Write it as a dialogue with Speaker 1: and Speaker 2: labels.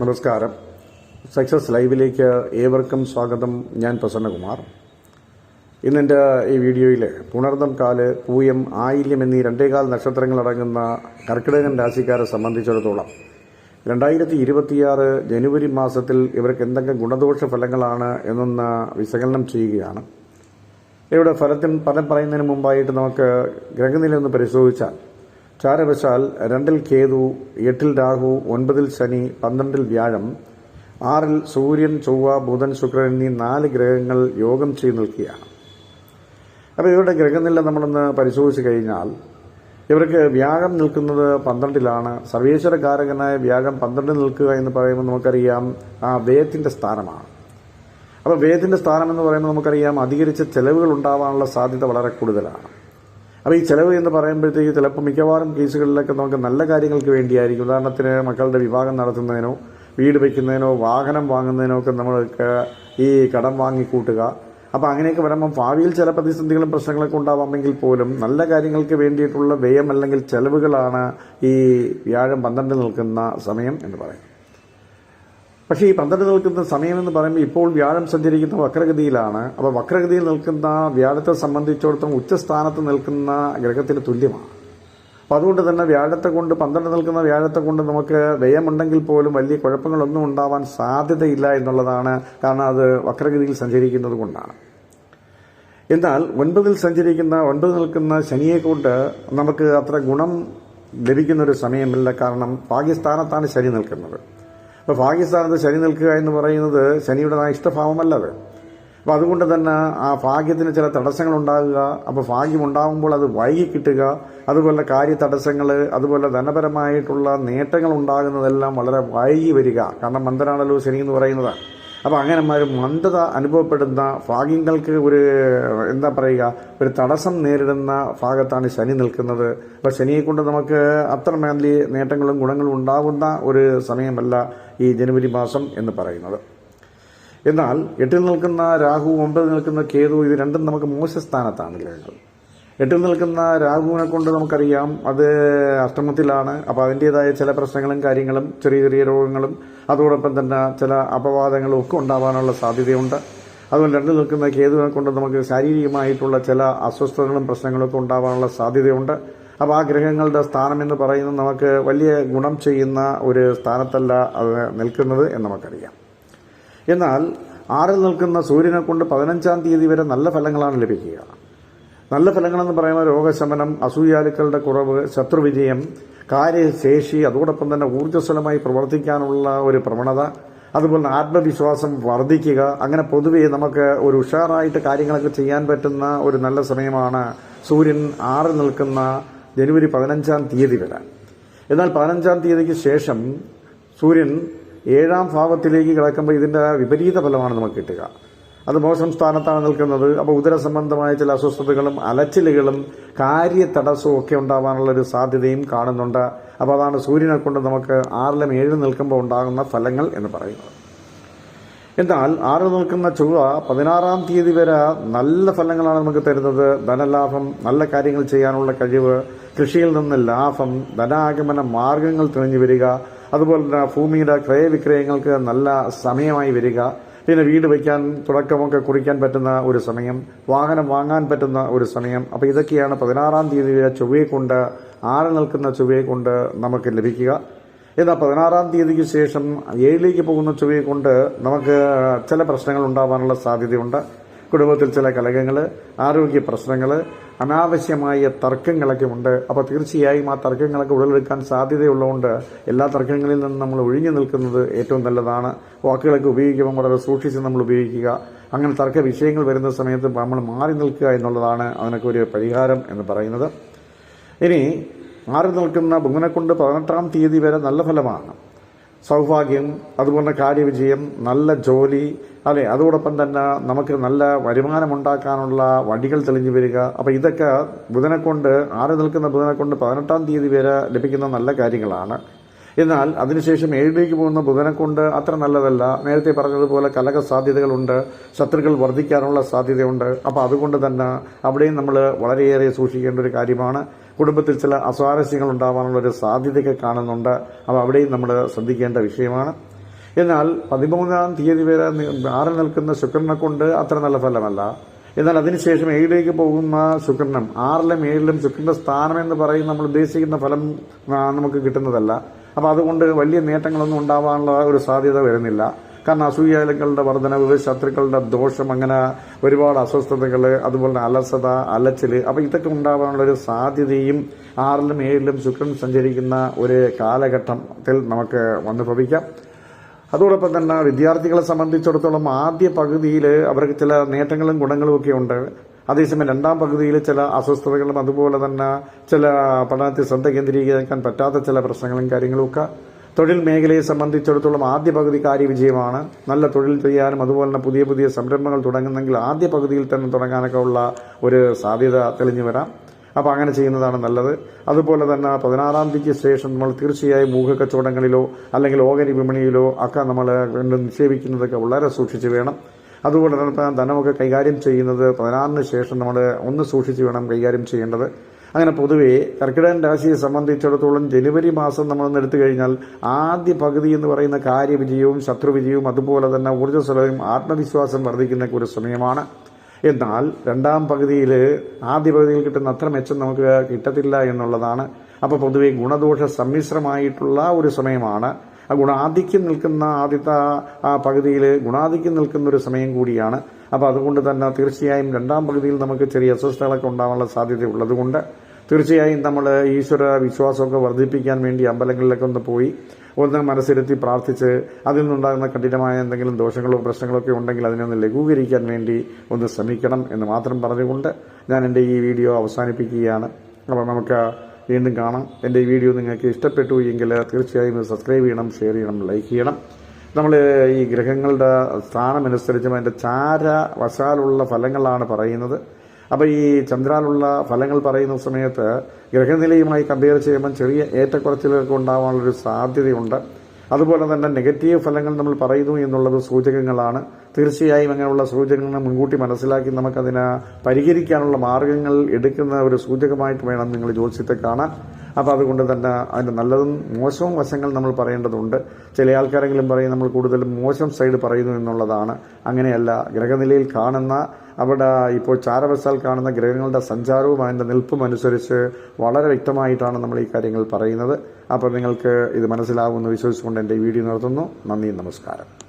Speaker 1: നമസ്കാരം. സക്സസ് ലൈവിലേക്ക് ഏവർക്കും സ്വാഗതം. ഞാൻ പ്രസന്നകുമാർ. ഇന്നെന്റെ ഈ വീഡിയോയിൽ പുണർദം കാൽ പൂയം ആയില്യം എന്നീ രണ്ടേകാൽ നക്ഷത്രങ്ങളടങ്ങുന്ന കർക്കിടകൻ രാശിക്കാരെ സംബന്ധിച്ചിടത്തോളം രണ്ടായിരത്തി ഇരുപത്തിയാറ് ജനുവരി മാസത്തിൽ ഇവർക്ക് എന്തൊക്കെ ഗുണദോഷ ഫലങ്ങളാണ് എന്നൊന്ന് വിശകലനം ചെയ്യുകയാണ്. ഇവിടെ ഫലത്തിൽ ഫലം പറയുന്നതിന് മുമ്പായിട്ട് നമുക്ക് ഗ്രഹനില ഒന്ന് പരിശോധിച്ചാൽ ചാരവശാൽ രണ്ടിൽ കേതു എട്ടിൽ രാഹു ഒൻപതിൽ ശനി പന്ത്രണ്ടിൽ വ്യാഴം ആറിൽ സൂര്യൻ ചൊവ്വ ബുധൻ ശുക്രൻ എന്നീ നാല് ഗ്രഹങ്ങൾ യോഗം ചെയ്തു നിൽക്കുകയാണ്. അപ്പോൾ ഇവരുടെ ഗ്രഹനില നമ്മളൊന്ന് പരിശോധിച്ച് കഴിഞ്ഞാൽ ഇവർക്ക് വ്യാഴം നിൽക്കുന്നത് പന്ത്രണ്ടിലാണ്. സർവേശ്വരകാരകനായ വ്യാഴം പന്ത്രണ്ടിൽ നിൽക്കുക എന്ന് പറയുമ്പോൾ നമുക്കറിയാം ആ വ്യയത്തിന്റെ സ്ഥാനമാണ്. അപ്പോൾ വ്യയത്തിന്റെ സ്ഥാനം എന്ന് പറയുമ്പോൾ നമുക്കറിയാം അധികരിച്ച ചെലവുകൾ ഉണ്ടാവാനുള്ള സാധ്യത വളരെ കൂടുതലാണ്. അപ്പോൾ ഈ ചിലവ് എന്ന് പറയുമ്പോഴത്തേക്ക് ചിലപ്പോൾ മിക്കവാറും കേസുകളിലൊക്കെ നമുക്ക് നല്ല കാര്യങ്ങൾക്ക് വേണ്ടിയായിരിക്കും. ഉദാഹരണത്തിന് മക്കളുടെ വിവാഹം നടത്തുന്നതിനോ വീട് വയ്ക്കുന്നതിനോ വാഹനം വാങ്ങുന്നതിനോ ഒക്കെ നമ്മൾക്ക് ഈ കടം വാങ്ങിക്കൂട്ടുക. അപ്പോൾ അങ്ങനെയൊക്കെ വരുമ്പം ഭാവിയിൽ ചില പ്രതിസന്ധികളും പ്രശ്നങ്ങളൊക്കെ ഉണ്ടാവാമെങ്കിൽ പോലും നല്ല കാര്യങ്ങൾക്ക് വേണ്ടിയിട്ടുള്ള വ്യയം അല്ലെങ്കിൽ ചെലവുകളാണ് ഈ വ്യാഴം പന്ത്രണ്ട് നിൽക്കുന്ന സമയം എന്ന് പറയുന്നത്. പക്ഷേ ഈ പന്ത്രണ്ട് നിൽക്കുന്ന സമയം എന്ന് പറയുമ്പോൾ ഇപ്പോൾ വ്യാഴം സഞ്ചരിക്കുന്ന വക്രഗതിയിലാണ്. അപ്പോൾ വക്രഗതിയിൽ നിൽക്കുന്ന വ്യാഴത്തെ സംബന്ധിച്ചിടത്തോളം ഉച്ചസ്ഥാനത്ത് നിൽക്കുന്ന ഗ്രഹത്തിന് തുല്യമാണ്. അപ്പോൾ അതുകൊണ്ട് തന്നെ വ്യാഴത്തെ കൊണ്ട് പന്ത്രണ്ട് നിൽക്കുന്ന വ്യാഴത്തെ കൊണ്ട് നമുക്ക് വ്യയമുണ്ടെങ്കിൽ പോലും വലിയ കുഴപ്പങ്ങളൊന്നും ഉണ്ടാവാൻ സാധ്യതയില്ല എന്നുള്ളതാണ്. കാരണം അത് വക്രഗതിയിൽ സഞ്ചരിക്കുന്നത് കൊണ്ടാണ്. എന്നാൽ ഒൻപതിൽ സഞ്ചരിക്കുന്ന ഒൻപത് നിൽക്കുന്ന ശനിയെ കൊണ്ട് നമുക്ക് അത്ര ഗുണം ലഭിക്കുന്ന ഒരു സമയമല്ല. കാരണം ഭാഗ്യസ്ഥാനത്താണ് ശനി നിൽക്കുന്നത്. അപ്പോൾ ഭാഗ്യസ്ഥാനത്ത് ശനി നിൽക്കുക എന്ന് പറയുന്നത് ശനിയുടെ ഇഷ്ടഭാവമല്ല അത് അപ്പോൾ അതുകൊണ്ട് തന്നെ ആ ഭാഗ്യത്തിന് ചില തടസ്സങ്ങൾ ഉണ്ടാകുക അപ്പോൾ ഭാഗ്യം ഉണ്ടാകുമ്പോൾ അത് വൈകി കിട്ടുക. അതുപോലെ കാര്യ തടസ്സങ്ങൾ അതുപോലെ ധനപരമായിട്ടുള്ള നേട്ടങ്ങൾ ഉണ്ടാകുന്നതെല്ലാം വളരെ വൈകി വരിക. കാരണം മന്ദനാണല്ലോ ശനി എന്ന് പറയുന്നത്. അപ്പോൾ അങ്ങനെ മന്ദത അനുഭവപ്പെടുന്ന ഭാഗ്യങ്ങൾക്ക് ഒരു എന്താ പറയുക ഒരു തടസ്സം നേരിടുന്ന ഭാഗത്താണ് ശനി നിൽക്കുന്നത്. അപ്പോൾ ശനിയെ കൊണ്ട് നമുക്ക് അത്ര മേലി നേട്ടങ്ങളും ഗുണങ്ങളും ഉണ്ടാകുന്ന ഒരു സമയമല്ല ഈ ജനുവരി മാസം എന്ന് പറയുന്നത്. എന്നാൽ എട്ടിൽ നിൽക്കുന്ന രാഹു ഒമ്പതിൽ നിൽക്കുന്ന കേതു ഇത് രണ്ടും നമുക്ക് മോശ സ്ഥാനത്താണ് ഗ്രഹങ്ങൾ. എട്ടിൽ നിൽക്കുന്ന രാഹുവിനെ കൊണ്ട് നമുക്കറിയാം അത് അഷ്ടമത്തിലാണ്. അപ്പോൾ അതിന്റേതായ ചില പ്രശ്നങ്ങളും കാര്യങ്ങളും ചെറിയ ചെറിയ രോഗങ്ങളും അതോടൊപ്പം തന്നെ ചില അപവാദങ്ങളും ഒക്കെ ഉണ്ടാവാനുള്ള സാധ്യതയുണ്ട്. അതുപോലെ രണ്ടിൽ നിൽക്കുന്ന കേതുവിനെ കൊണ്ട് നമുക്ക് ശാരീരികമായിട്ടുള്ള ചില അസ്വസ്ഥതകളും പ്രശ്നങ്ങളും ഒക്കെ ഉണ്ടാവാനുള്ള സാധ്യതയുണ്ട്. അപ്പോൾ ആ ഗ്രഹങ്ങളുടെ സ്ഥാനം എന്ന് പറയുന്നത് നമുക്ക് വലിയ ഗുണം ചെയ്യുന്ന ഒരു സ്ഥാനത്തല്ല അത് നിൽക്കുന്നത് എന്ന് നമുക്കറിയാം. എന്നാൽ ആറിൽ നിൽക്കുന്ന സൂര്യനെ കൊണ്ട് പതിനഞ്ചാം തീയതി വരെ നല്ല ഫലങ്ങളാണ് ലഭിക്കുക. നല്ല ഫലങ്ങളെന്ന് പറയുമ്പോൾ രോഗശമനം അസൂയാലുക്കളുടെ കുറവ് ശത്രുവിജയം കാര്യശേഷി അതോടൊപ്പം തന്നെ ഊർജസ്വലമായി പ്രവർത്തിക്കാനുള്ള ഒരു പ്രവണത അതുപോലെ ആത്മവിശ്വാസം വർദ്ധിക്കുക. അങ്ങനെ പൊതുവെ നമുക്ക് ഒരു ഉഷാറായിട്ട് കാര്യങ്ങളൊക്കെ ചെയ്യാൻ പറ്റുന്ന ഒരു നല്ല സമയമാണ് സൂര്യൻ ആറ് നിൽക്കുന്ന ജനുവരി പതിനഞ്ചാം തീയതി വരെ. എന്നാൽ പതിനഞ്ചാം തീയതിക്ക് ശേഷം സൂര്യൻ ഏഴാം ഭാവത്തിലേക്ക് കിടക്കുമ്പോൾ ഇതിന്റെ വിപരീത ഫലമാണ് നമുക്ക് കിട്ടുക. അത് മോശം സ്ഥാനത്താണ് നിൽക്കുന്നത്. അപ്പോൾ ഉദര സംബന്ധമായ ചില അസ്വസ്ഥതകളും അലച്ചിലുകളും കാര്യ തടസ്സവും ഒക്കെ ഉണ്ടാവാനുള്ള ഒരു സാധ്യതയും കാണുന്നുണ്ട്. അപ്പോൾ അതാണ് സൂര്യനെ കൊണ്ട് നമുക്ക് ആറിലും ഏഴിലും നിൽക്കുമ്പോൾ ഉണ്ടാകുന്ന ഫലങ്ങൾ എന്ന് പറയുന്നത്. എന്നാൽ ആറ് നിൽക്കുന്ന ചൊവ്വ പതിനാറാം തീയതി വരെ നല്ല ഫലങ്ങളാണ് നമുക്ക് തരുന്നത്. ധനലാഭം നല്ല കാര്യങ്ങൾ ചെയ്യാനുള്ള കഴിവ് കൃഷിയിൽ നിന്ന് ലാഭം ധനാഗമന മാർഗങ്ങൾ തെളിഞ്ഞു വരിക അതുപോലെ തന്നെ ഭൂമിയുടെ ക്രയവിക്രയങ്ങൾക്ക് നല്ല സമയമായി വരിക പിന്നെ വീട് വയ്ക്കാൻ തുടക്കമൊക്കെ കുറിക്കാൻ പറ്റുന്ന ഒരു സമയം വാഹനം വാങ്ങാൻ പറ്റുന്ന ഒരു സമയം. അപ്പോൾ ഇതൊക്കെയാണ് പതിനാറാം തീയതിയിലെ ചൊവ്വയെ കൊണ്ട് ആറ് നിൽക്കുന്ന ചൊവ്വയെ കൊണ്ട് നമുക്ക് ലഭിക്കുക. എന്നാൽ പതിനാറാം തീയതിക്ക് ശേഷം ഏഴിലേക്ക് പോകുന്ന ചൊവ്വയെ കൊണ്ട് നമുക്ക് ചില പ്രശ്നങ്ങൾ ഉണ്ടാവാനുള്ള സാധ്യതയുണ്ട്. കുടുംബത്തിൽ ചില കലകങ്ങൾ ആരോഗ്യ പ്രശ്നങ്ങൾ അനാവശ്യമായ തർക്കങ്ങളൊക്കെ ഉണ്ട്. അപ്പോൾ തീർച്ചയായും ആ തർക്കങ്ങളൊക്കെ ഉടലെടുക്കാൻ സാധ്യതയുള്ളതുകൊണ്ട് എല്ലാ തർക്കങ്ങളിൽ നിന്നും നമ്മൾ ഒഴിഞ്ഞു നിൽക്കുന്നത് ഏറ്റവും നല്ലതാണ്. വാക്കുകളൊക്കെ ഉപയോഗിക്കുമ്പോൾ വളരെ സൂക്ഷിച്ച് നമ്മൾ ഉപയോഗിക്കുക. അങ്ങനെ തർക്ക വിഷയങ്ങൾ വരുന്ന സമയത്ത് നമ്മൾ മാറി നിൽക്കുക എന്നുള്ളതാണ് അതിനൊക്കെ ഒരു പരിഹാരം എന്ന് പറയുന്നത്. ഇനി മാറി നിൽക്കുന്ന ബുങ്ങനെക്കൊണ്ട് പതിനെട്ടാം തീയതി വരെ നല്ല ഫലമാണ്. സൗഭാഗ്യം അതുപോലെ കാര്യവിജയം നല്ല ജോലി അല്ലെ? അതോടൊപ്പം തന്നെ നമുക്ക് നല്ല വരുമാനമുണ്ടാക്കാനുള്ള വഴികൾ തെളിഞ്ഞു വരിക. അപ്പോൾ ഇതൊക്കെ ബുധനെ കൊണ്ട് ആറ് നിൽക്കുന്ന ബുധനെ കൊണ്ട് പതിനെട്ടാം തീയതി വരെ ലഭിക്കുന്ന നല്ല കാര്യങ്ങളാണ്. എന്നാൽ അതിനുശേഷം ഏഴിലേക്ക് പോകുന്ന ബുധനെ കൊണ്ട് അത്ര നല്ലതല്ല. നേരത്തെ പറഞ്ഞതുപോലെ കലക സാധ്യതകളുണ്ട് ശത്രുക്കൾ വർദ്ധിക്കാനുള്ള സാധ്യതയുണ്ട്. അപ്പോൾ അതുകൊണ്ട് തന്നെ അവിടെയും നമ്മൾ വളരെയേറെ സൂക്ഷിക്കേണ്ട ഒരു കാര്യമാണ്. കുടുംബത്തിൽ ചില അസ്വാരസ്യങ്ങൾ ഉണ്ടാവാനുള്ള ഒരു സാധ്യതയൊക്കെ കാണുന്നുണ്ട്. അപ്പോൾ അവിടെയും നമ്മൾ ശ്രദ്ധിക്കേണ്ട വിഷയമാണ്. എന്നാൽ പതിമൂന്നാം തീയതി വരെ ആറ് നിൽക്കുന്ന ശുക്രനെ കൊണ്ട് അത്ര നല്ല ഫലമല്ല. എന്നാൽ അതിനുശേഷം ഏഴിലേക്ക് പോകുന്ന ശുക്രനും ആറിലും ഏഴിലും ശുക്രന്റെ സ്ഥാനം എന്ന് പറയും നമ്മൾ ഉദ്ദേശിക്കുന്ന ഫലം നമുക്ക് കിട്ടുന്നതല്ല. അപ്പോൾ അതുകൊണ്ട് വലിയ നേട്ടങ്ങളൊന്നും ഉണ്ടാവാനുള്ള ഒരു സാധ്യത വരുന്നില്ല. കാരണം അസൂയാലങ്ങളുടെ വർധനവ് ശത്രുക്കളുടെ ദോഷം അങ്ങനെ ഒരുപാട് അസ്വസ്ഥതകൾ അതുപോലെ അലസത അലച്ചിൽ അപ്പോൾ ഇതൊക്കെ ഉണ്ടാവാനുള്ള ഒരു സാധ്യതയും ആറിലും ഏഴിലും ശുക്രൻ സഞ്ചരിക്കുന്ന ഒരു കാലഘട്ടത്തിൽ നമുക്ക് വന്നു ഭവിക്കാം. അതോടൊപ്പം തന്നെ വിദ്യാർത്ഥികളെ സംബന്ധിച്ചിടത്തോളം ആദ്യ പകുതിയിൽ അവർക്ക് ചില നേട്ടങ്ങളും ഗുണങ്ങളും ഒക്കെ ഉണ്ട്. അതേസമയം രണ്ടാം പകുതിയിൽ ചില അസ്വസ്ഥതകളും അതുപോലെ തന്നെ ചില പഠനത്തിൽ ശ്രദ്ധ കേന്ദ്രീകരിക്കാൻ പറ്റാത്ത ചില പ്രശ്നങ്ങളും കാര്യങ്ങളും ഒക്കെ തൊഴിൽ മേഖലയെ സംബന്ധിച്ചിടത്തോളം ആദ്യ പകുതി കാര്യവിജയമാണ് നല്ല തൊഴിൽ ചെയ്യാനും അതുപോലെ തന്നെ പുതിയ പുതിയ സംരംഭങ്ങൾ തുടങ്ങുന്നെങ്കിൽ ആദ്യ പകുതിയിൽ തന്നെ തുടങ്ങാനൊക്കെ ഉള്ള ഒരു സാധ്യത തെളിഞ്ഞു വരാം. അപ്പോൾ അങ്ങനെ ചെയ്യുന്നതാണ് നല്ലത്. അതുപോലെ തന്നെ പതിനാറാം തീയതിക്ക് ശേഷം നമ്മൾ തീർച്ചയായും മൂഹക്കച്ചവടങ്ങളിലോ അല്ലെങ്കിൽ ഓഹരി വിപണിയിലോ ഒക്കെ നമ്മൾ നിക്ഷേപിക്കുന്നതൊക്കെ വളരെ സൂക്ഷിച്ച് വേണം. അതുപോലെ തന്നെ ധനമൊക്കെ കൈകാര്യം ചെയ്യുന്നത് പതിനാറിന് ശേഷം നമ്മൾ ഒന്ന് സൂക്ഷിച്ച് വേണം കൈകാര്യം ചെയ്യേണ്ടത്. അങ്ങനെ പൊതുവേ കർക്കിടകൻ രാശിയെ സംബന്ധിച്ചിടത്തോളം ജനുവരി മാസം നമ്മൾ എടുത്തു കഴിഞ്ഞാൽ ആദ്യ പകുതി എന്ന് പറയുന്ന കാര്യവിജയവും ശത്രുവിജയവും അതുപോലെ തന്നെ ഊർജസ്വലവും ആത്മവിശ്വാസം വർദ്ധിക്കുന്ന ഒരു സമയമാണ്. എന്നാൽ രണ്ടാം പകുതിയിൽ ആദ്യ പകുതിയിൽ കിട്ടുന്ന അത്ര മെച്ചം നമുക്ക് കിട്ടത്തില്ല എന്നുള്ളതാണ്. അപ്പോൾ പൊതുവെ ഗുണദോഷ സമ്മിശ്രമായിട്ടുള്ള ഒരു സമയമാണ്. ആ ഗുണാധിക്യം നിൽക്കുന്ന ആദ്യത്തെ ആ പകുതിയിൽ ഗുണാധിക്യം നിൽക്കുന്ന ഒരു സമയം കൂടിയാണ്. അപ്പോൾ അതുകൊണ്ട് തന്നെ തീർച്ചയായും രണ്ടാം പകുതിയിൽ നമുക്ക് ചെറിയ അസ്വസ്ഥതകളൊക്കെ ഉണ്ടാകാനുള്ള സാധ്യത ഉള്ളതുകൊണ്ട് തീർച്ചയായും നമ്മൾ ഈശ്വര വിശ്വാസമൊക്കെ വർദ്ധിപ്പിക്കാൻ വേണ്ടി അമ്പലങ്ങളിലൊക്കെ ഒന്ന് പോയി ഒന്ന് മനസ്സിരുത്തി പ്രാർത്ഥിച്ച് അതിൽ നിന്നുണ്ടാകുന്ന കഠിനമായ എന്തെങ്കിലും ദോഷങ്ങളോ പ്രശ്നങ്ങളോ ഒക്കെ ഉണ്ടെങ്കിൽ അതിനെ ഒന്ന് ലഘൂകരിക്കാൻ വേണ്ടി ഒന്ന് ശ്രമിക്കണം എന്ന് മാത്രം പറഞ്ഞുകൊണ്ട് ഞാൻ എന്റെ ഈ വീഡിയോ അവസാനിപ്പിക്കുകയാണ്. അപ്പോൾ നമുക്ക് വീണ്ടും കാണാം. എന്റെ ഈ വീഡിയോ നിങ്ങൾക്ക് ഇഷ്ടപ്പെട്ടു എങ്കിൽ തീർച്ചയായും സബ്സ്ക്രൈബ് ചെയ്യണം ഷെയർ ചെയ്യണം ലൈക്ക് ചെയ്യണം. നമ്മൾ ഈ ഗ്രഹങ്ങളുടെ സ്ഥാനമനുസരിച്ചും അതിന്റെ ചാര വശാലുള്ള ഫലങ്ങളാണ് പറയുന്നത്. അപ്പോൾ ഈ ചന്ദ്രാലുള്ള ഫലങ്ങൾ പറയുന്ന സമയത്ത് ഗ്രഹനിലയുമായി കമ്പയർ ചെയ്യുമ്പോൾ ചെറിയ ഏറ്റക്കുറച്ചിലൊക്കെ ഉണ്ടാവാനുള്ളൊരു സാധ്യതയുണ്ട്. അതുപോലെ തന്നെ നെഗറ്റീവ് ഫലങ്ങൾ നമ്മൾ പറയുന്നു എന്നുള്ളത് സൂചകങ്ങളാണ്. തീർച്ചയായും അങ്ങനെയുള്ള സൂചകങ്ങൾ മുൻകൂട്ടി മനസ്സിലാക്കി നമുക്കതിനെ പരിഹരിക്കാനുള്ള മാർഗങ്ങൾ എടുക്കുന്ന ഒരു സൂചകമായിട്ട് വേണം നിങ്ങൾ ജ്യോത്സ്യത്തെ കാണാൻ. അപ്പോൾ അതുകൊണ്ട് തന്നെ അതിന്റെ നല്ലതും മോശവും വശങ്ങൾ നമ്മൾ പറയേണ്ടതുണ്ട്. ചില ആൾക്കാരെങ്കിലും പറയും നമ്മൾ കൂടുതലും മോശം സൈഡ് പറയുന്നു എന്നുള്ളതാണ്. അങ്ങനെയല്ല ഗ്രഹനിലയിൽ കാണുന്ന അവിടെ ഇപ്പോൾ ചാരവശാൽ കാണുന്ന ഗ്രഹങ്ങളുടെ സഞ്ചാരവും അതിന്റെ നിൽപ്പും അനുസരിച്ച് വളരെ വ്യക്തമായിട്ടാണ് നമ്മൾ ഈ കാര്യങ്ങൾ പറയുന്നത്. അപ്പോൾ നിങ്ങൾക്ക് ഇത് മനസ്സിലാവുമെന്ന് വിശ്വസിച്ചുകൊണ്ട് എന്റെ ഈ വീഡിയോ നിർത്തുന്നു. നന്ദി നമസ്കാരം.